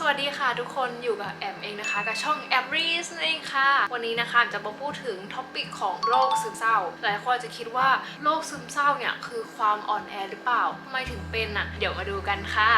สวัสดีค่ะทุกคนอยู่กับแอมเองนะคะกับช่องแอมรีสนั่นเองค่ะ วันนี้นะคะจะมาพูดถึงท็อปิกของโรคซึมเศร้า หลายคนอาจจะคิดว่าโรคซึมเศร้าเนี่ยคือความอ่อนแอหรือเปล่าทำไมถึงเป็นอะ เดี๋ยวมาดูกันค่ะ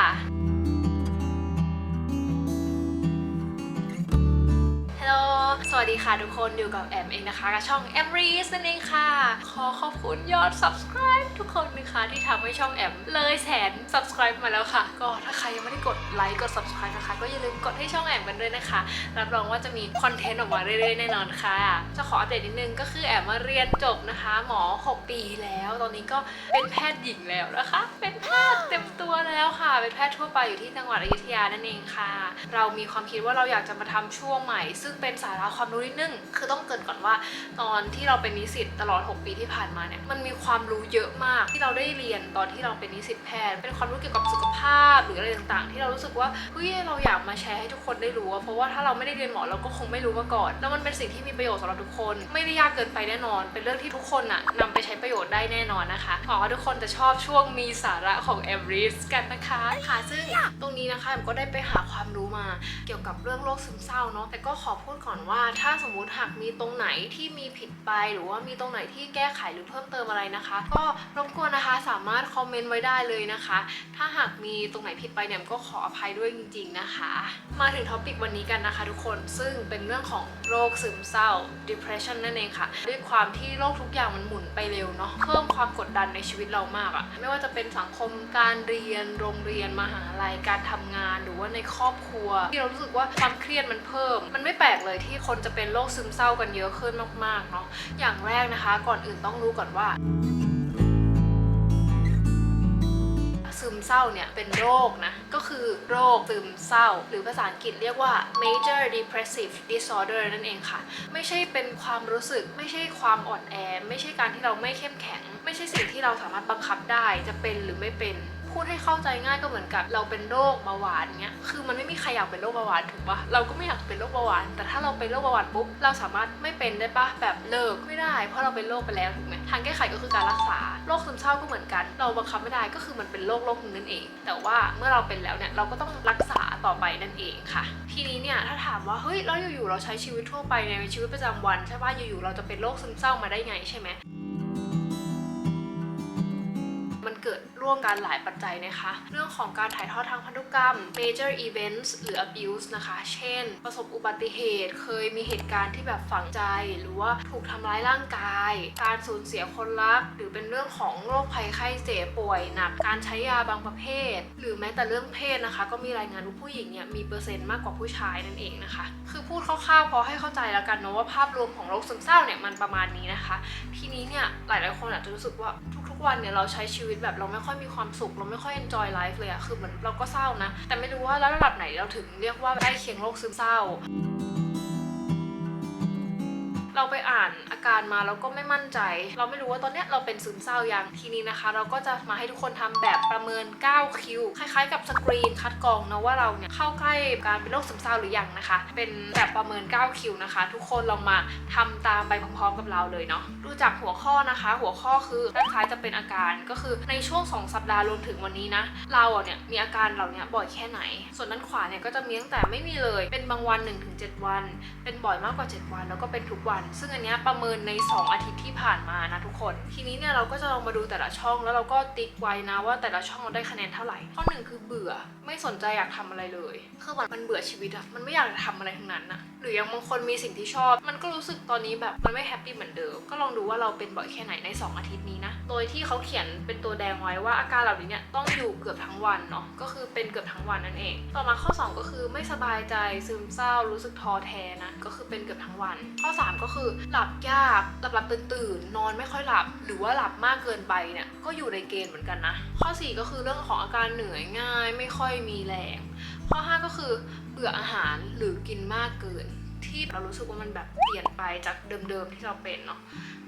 วัสดีค่ะทุกคนอยู่กับแอมเองนะคะกับช่องแอมรีสนั่นเองค่ะ ขอขอบคุณยอด subscribe ทุกคนนะคะที่ทำให้ช่องแอมเลยแสน subscribe มาแล้วค่ะ ก็ถ้าใครยังไม่ได้กดไลค์กด subscribe นะคะ ก็อย่าลืมกดให้ช่องแอมกันด้วยนะคะ รับรองว่าจะมีคอนเทนต์ออกมาเรื่อยๆแน่นอนค่ะ จะขออัปเดตนิดนึงก็คือแอมมาเรียนจบนะคะ หมอ 6 ปีแล้ว ตอนนี้ก็เป็นแพทย์หญิงแล้วนะคะ เป็นแพทย์เต็มตัวแล้วค่ะ เป็นแพทย์ทั่วไปอยู่ที่จังหวัดอยุธยานั่นเองค่ะ เรามีความคิดว่าเราอยากจะมาทำช่วงใหม่ ซึ่งเป็นสาระความรู้นิดนึง คือต้องเกินก่อนว่า ตอนที่เราเป็นนิสิตตลอด 6 ปีที่ผ่านมาเนี่ย มันมีความรู้เยอะมากที่เราได้เรียนตอนที่เราเป็นนิสิตแพทย์ เป็นความรู้เกี่ยวกับสุขภาพหรืออะไรต่างๆ ที่เรารู้สึกว่า เฮ้ย เราอยากมาแชร์ให้ทุกคนได้รู้อะเพราะว่าถ้าเราไม่ได้เรียนหมอเราก็คงไม่รู้มาก่อน แล้วมันเป็นสิ่งที่มีประโยชน์สำหรับทุกคน ไม่ได้ยากเกินไปแน่นอน เป็นเรื่องที่ทุกคนอะนำไปใช้ประโยชน์ได้แน่นอนนะคะหวังว่าทุกคนจะชอบช่วงมีสาระของ e v e r y กันนะคะค่ะซึ่งตรงนี้นะคะแอมก็ได้ไปหาความรู้มาเกี่ยวกับเรื่องโรคซึมเศร้าเนาะแต่ก็ขอพูดก่อนว่าถ้าสมมุติหากมีตรงไหนที่มีผิดไปหรือว่ามีตรงไหนที่แก้ไขหรือเพิ่มเติมอะไรนะคะ ก็รบกวนนะคะสามารถคอมเมนต์ไว้ได้เลยนะคะ ถ้าหากมีตรงไหนผิดไปเนี่ยก็ขออภัยด้วยจริง ๆนะคะ มาถึงท็อปิกวันนี้กันนะคะ ทุกคนซึ่งเป็นเรื่องของโรคซึมเศร้า depression นั่นเองค่ะ ด้วยความที่โลกทุกอย่างมันหมุนไปเร็วเนาะเพิ่มความกดดันในชีวิตเรามากอะไม่ว่าจะเป็นสังคมการเรียนโรงเรียนมหาลัยการทำงาน หรือว่าในครอบครัว ที่เรารู้สึกว่าความเครียดมันเพิ่ม มันไม่แปลกเลยที่คนจะเป็นโรคซึมเศร้ากันเยอะขึ้นมากๆเนาะอย่างแรกนะคะ ก่อนอื่นต้องรู้ก่อนว่าซึมเศร้าเนี่ยเป็นโรคนะ ก็คือโรคซึมเศร้า หรือภาษาอังกฤษเรียกว่า major depressive disorder นั่นเองค่ะ ไม่ใช่เป็นความรู้สึก ไม่ใช่ความอ่อนแอ ไม่ใช่การที่เราไม่เข้มแข็ง ไม่ใช่สิ่งที่เราสามารถบังคับได้จะเป็นหรือไม่เป็น พูดให้เข้าใจง่ายก็เหมือนกับเราเป็นโรคเบาหวานเงี้ย คือมันไม่มีใครอยากเป็นโรคเบาหวานถูกปะเราก็ไม่อยากเป็นโรคเบาหวาน แต่ถ้าเราเป็นโรคเบาหวานปุ๊บ เราสามารถไม่เป็นได้ปะแบบเลิกไม่ได้ เพราะเราเป็นโรคไปแล้วถูกไหมทางแก้ไขก็คือการรักษา โรคซึมเศร้าก็เหมือนกัน เราบังคับไม่ได้ก็คือมันเป็นโรคโรคนึงนั่นเอง แต่ว่าเมื่อเราเป็นแล้วเนี่ยเราก็ต้องรักษาต่อไปนั่นเองค่ะ ทีนี้เนี่ยถ้าถามว่าเฮ้ยแล้วอยู่ๆเราใช้ชีวิตทั่วไปในชีวิตประจำวันใช่ปะอยู่ๆเราจะเป็นโรคซึมเศร้ามาได้ไงใช่ไหม ร่วมกันหลายปัจจัยนะคะ เรื่องของการถ่ายทอดทางพันธุกรรม major events หรือ abuse นะคะ เช่น ประสบอุบัติเหตุ เคยมีเหตุการณ์ที่แบบฝังใจ หรือว่าถูกทำร้ายร่างกาย การสูญเสียคนรัก หรือเป็นเรื่องของโรคภัยไข้เจ็บป่วยหนัก การใช้ยาบางประเภท หรือแม้แต่เรื่องเพศนะคะ ก็มีรายงานว่าผู้หญิงเนี่ยมีเปอร์เซ็นต์มากกว่าผู้ชายนั่นเองนะคะ คือพูดคร่าวๆพอให้เข้าใจแล้วกันเนาะว่าภาพรวมของโรคซึมเศร้าเนี่ยมันประมาณนี้นะคะ ทีนี้เนี่ยหลายๆคนอาจจะรู้สึกว่าทุ วันเนี่ยเราใช้ชีวิตแบบเราไม่ค่อยมีความสุข เราไม่ค่อย enjoy life เลยอะคือเหมือนเราก็เศร้านะ แต่ไม่รู้ว่าแล้วระดับไหนเราถึงเรียกว่าใกล้เคียงโรคซึมเศร้า เราไปอ่า การมาแล้วก็ไม่มั่นใจ เราไม่รู้ว่าตอนเนี้ยเราเป็นซึมเศร้ายังทีนี้นะคะ เราก็จะมาให้ทุกคนทำแบบประเมิน 9 คิว คล้ายๆ กับสกรีนคัดกรองนะว่าเราเนี่ยเข้าใกล้การเป็นโรคซึมเศร้าหรือยังนะคะ เป็นแบบประเมิน 9 คิวนะคะ ทุกคนลองมาทำตามไปพร้อมๆกับเราเลยเนาะดูจากหัวข้อนะคะ หัวข้อคือด้านซ้ายจะเป็นอาการก็คือในช่วง 2 สัปดาห์รวมถึงวันนี้นะเราเนี่ยมีอาการเหล่านี้บ่อยแค่ไหน ส่วนด้านขวาเนี่ยก็จะมีตั้งแต่ไม่มีเลยเป็นบางวัน 1-7 วัน เป็นบ่อยมากกว่า 7 วัน แล้วก็เป็นทุกวัน ซึ่งอันเนี้ยประเมินใน 2 อาทิตย์ที่ผ่านมานะทุกคน ทีนี้เนี่ยเราก็จะลองมาดูแต่ละช่อง แล้วเราก็ติ๊กไว้นะว่าแต่ละช่องเราได้คะแนนเท่าไหร่ ข้อหนึ่งคือเบื่อไม่สนใจอยากทำอะไรเลย คือมันมันเบื่อชีวิตอะมันไม่อยากจะทำอะไรทั้งนั้นนะหรืออย่างบางคนมีสิ่งที่ชอบ มันก็รู้สึกตอนนี้แบบมันไม่แฮปปี้เหมือนเดิม ก็ลองดูว่าเราเป็นบ่อยแค่ไหนใน 2 อาทิตย์นี้นะ โดยที่เขาเขียนเป็นตัวแดงไว้ว่าอาการเหล่านี้เนี่ยต้องอยู่เกือบทั้งวันเนาะ ก็คือเป็นเกือบทั้งวันนั่นเอง ต่อมาข้อ 2 ก็คือไม่สบายใจซึมเศร้ารู้สึกท้อแท้นะ ก็คือเป็นเกือบทั้งวัน ข้อ 3 ก็คือหลับยากหลับหลับตื่นตื่นนอนไม่ค่อยหลับ หรือว่าหลับมากเกินไปเนี่ยก็อยู่ในเกณฑ์เหมือนกันนะ ข้อ 4 ก็คือเรื่องของอาการเหนื่อยง่าย ไม่ค่อยมีแรง ข้อ 5 ก็คือเบื่ออาหารหรือกินมากเกิน ที่เรารู้สึกว่ามันแบบเปลี่ยนไปจากเดิมๆที่เราเป็นเนาะ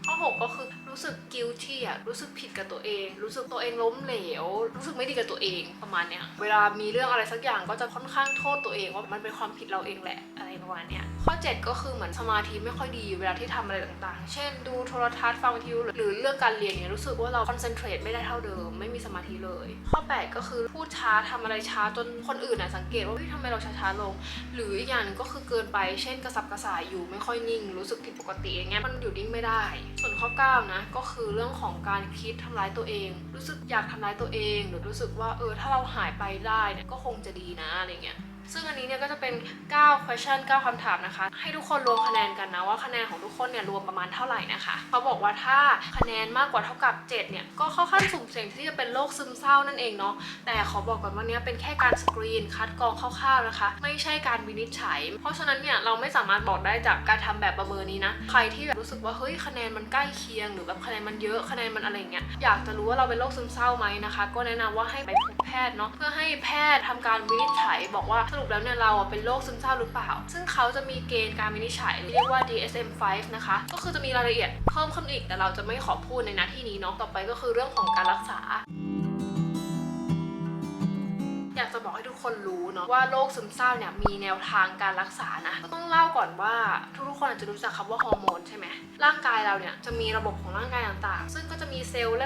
ข้อ6ก็คือรู้สึก guilty อะรู้สึกผิดกับตัวเอง รู้สึกตัวเองล้มเหลว รู้สึกไม่ดีกับตัวเองประมาณเนี้ยเวลามีเรื่องอะไรสักอย่างก็จะค่อนข้างโทษตัวเองว่ามันเป็นความผิดเราเองแหละอะไรประมาณเนี้ยข้อ 7 ก็คือเหมือนสมาธิไม่ค่อยดีเวลาที่ทำอะไรต่างๆ เช่น ดูโทรทัศน์ฟังวิทยุหรือเรื่องการเรียนเนี่ยรู้สึกว่าเรา concentrate ไม่ได้เท่าเดิม ไม่มีสมาธิเลย ข้อ 8 ก็คือพูดช้าทำอะไรช้าจนคนอื่นน่ะสังเกตว่าเฮ้ยทำไมเราช้าๆลง หรืออีกอย่างหนึงก็คือเกินไป เช่นกระสับกระส่ายอยู่ไม่ค่อยนิ่ง รู้สึกผิดปกติอย่างเงี้ยมันอยู่นิ่งไม่ได้ ส่วนข้อ 9 นะ ก็คือเรื่องของการคิดทำร้ายตัวเอง รู้สึกอยากทำร้ายตัวเอง หรือรู้สึกว่าเออถ้าเราหายไปได้เนี่ยก็คงจะดีนะอะไรเงี้ย ซึ่งอันนี้เนี่ยก็จะเป็น 9 question 9คำถามนะคะ ให้ทุกคนรวมคะแนนกันนะว่าคะแนนของทุกคนเนี่ยรวมประมาณเท่าไหร่นะคะเขาบอกว่าถ้าคะแนนมากกว่าเท่ากับ 7 เนี่ย ก็เข้าขั้นสุ่มเสี่ยงที่จะเป็นโรคซึมเศร้านั่นเองเนาะ แต่ขอบอกก่อนว่านี้เป็นแค่การสกรีนคัดกรองคร่าวๆนะคะ ไม่ใช่การวินิจฉัย เพราะฉะนั้นเนี่ยเราไม่สามารถบอกได้จากการทำแบบประเมินนี้นะ ใครที่แบบรู้สึกว่าเฮ้ยคะแนนมันใกล้เคียงหรือแบบคะแนนมันเยอะคะแนนมันอะไรเงี้ย อยากจะรู้ว่าเราเป็นโรคซึมเศร้าไหมนะคะ ก็แนะนำว่าให้ไปพบแพทย์เนาะ เพื่อให้แพทย์ทำการวินิจฉัยบอกว่าสรุปแล้วเนี่ยเราอะเป็นโรคซึมเศร้าหรือเปล่า ซึ่งเขาจะมีเกณฑ์การวินิจฉัยเรียกว่า DSM-5 นะคะ ก็คือจะมีรายละเอียดเพิ่มขึ้นอีกแต่เราจะไม่ขอพูดในหน้าที่นี้เนาะต่อไปก็คือเรื่องของการรักษา คนรู้เนาะว่าโรคซึมเศร้าเนี่ยมีแนวทางการรักษานะก็ต้องเล่าก่อนว่าทุกๆคนอาจจะรู้จักคำว่าฮอร์โมนใช่ไหมร่างกายเราเนี่ยจะมีระบบของร่างกายต่างๆ ซึ่งก็จะมีเซลล์เ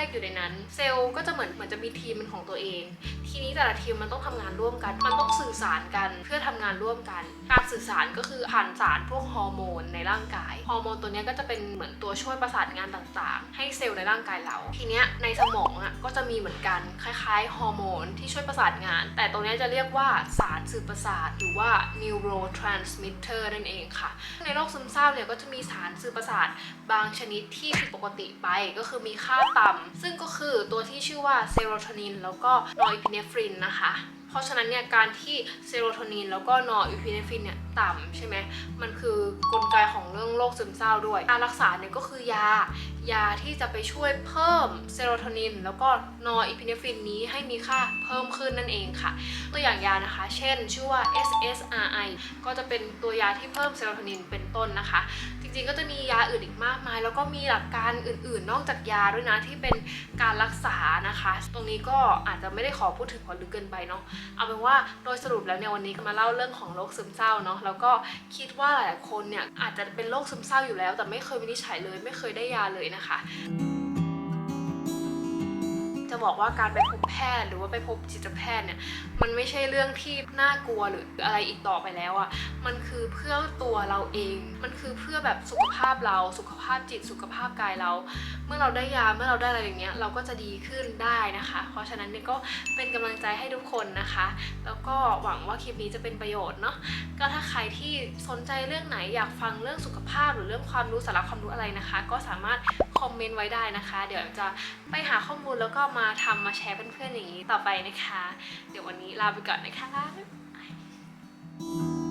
ล็กๆๆอยู่ในนั้น เซลล์ก็จะเหมือนเหมือนจะมีทีมเป็นของตัวเอง ทีนี้แต่ละทีมมันต้องทำงานร่วมกัน มันต้องสื่อสารกันเพื่อทำงานร่วมกัน การสื่อสารก็คือผ่านสารพวกฮอร์โมนในร่างกายฮอร์โมนตัวเนี้ยก็จะเป็นเหมือนตัวช่วยประสานงานต่างๆ ให้เซลล์ในร่างกายเรา ทีเนี้ยในสมองอะก็จะมีเหมือนกันคล้ายๆฮอร์โมนที่ช่วยประสานงาน แต่ตัวรงนี้จะเรียกว่าสารสื่อประสาทหรือว่า neurotransmitter นั่นเองค่ะ ในโรคซึมเศร้าเนี่ยก็จะมีสารสื่อประสาทบางชนิดที่ผิดปกติไปก็คือมีค่าต่ำซึ่งก็คือ ตัวที่ชื่อว่าเซโรโทนินแล้วก็นอร์อิพิเนฟรินนะคะ เพราะฉะนั้นเนี่ยการที่เซโรโทนินแล้วก็นอร์อิพิเนฟรินเนี่ยต่ำใช่ไหมมันคือกลไกของเรื่องโรคซึมเศร้าด้วย การรักษาเนี่ยก็คือยา ยาที่จะไปช่วยเพิ่มเซโรโทนินแล้วก็นอร์อิพิเนฟรินนี้ให้มีค่าเพิ่มขึ้นนั่นเองค่ะ ตัวอย่างยานะคะ เช่น ชื่อว่า SSRI ก็จะเป็นตัวยาที่เพิ่มเซโรโทนินเป็นต้นนะคะ ริงๆก็จะมียาอื่นอีกมากมาย แล้วก็มีหลักการอื่นๆ นอกจากยาด้วยนะที่เป็นการรักษานะคะ ตรงนี้ก็อาจจะไม่ได้ขอพูดถึงพอลึกเกินไปเนาะเอาเป็นว่าโดยสรุปแล้วเนี่ยวันนี้ก็มาเล่าเรื่องของโรคซึมเศร้าเนาะแล้วก็คิดว่าหลายคนเนี่ยอาจจะเป็นโรคซึมเศร้าอยู่แล้ว แต่ไม่เคยวินิจฉัยเลย ไม่เคยได้ยาเลยนะคะ บอกว่าการไปพบแพทย์หรือว่าไปพบจิตแพทย์เนี่ยมันไม่ใช่เรื่องที่น่ากลัวหรืออะไรอีกต่อไปแล้วอะ่ะมันคือเพื่อตัวเราเอง มันคือเพื่อแบบสุขภาพเราสุขภาพจิตสุขภาพกายเรา เมื่อเราได้ยาเมื่อเราได้อะไรอย่างเงี้ยเราก็จะดีขึ้นได้นะคะ เพราะฉะนั้นเนี่ยก็เป็นกำลังใจให้ทุกคนนะคะ แล้วก็หวังว่าคลิปนี้จะเป็นประโยชน์เนาะก็ถ้าใครที่สนใจเรื่องไหนอยากฟังเรื่องสุขภาพหรือเรื่องความรู้สาระความรู้อะไรนะคะ ก็สามารถ คอมเมนต์ไว้ได้นะคะ เดี๋ยวจะไปหาข้อมูลแล้วก็มาทำมาแชร์เพื่อนๆอย่างนี้ต่อไปนะคะ เดี๋ยววันนี้ลาไปก่อนนะคะ Bye.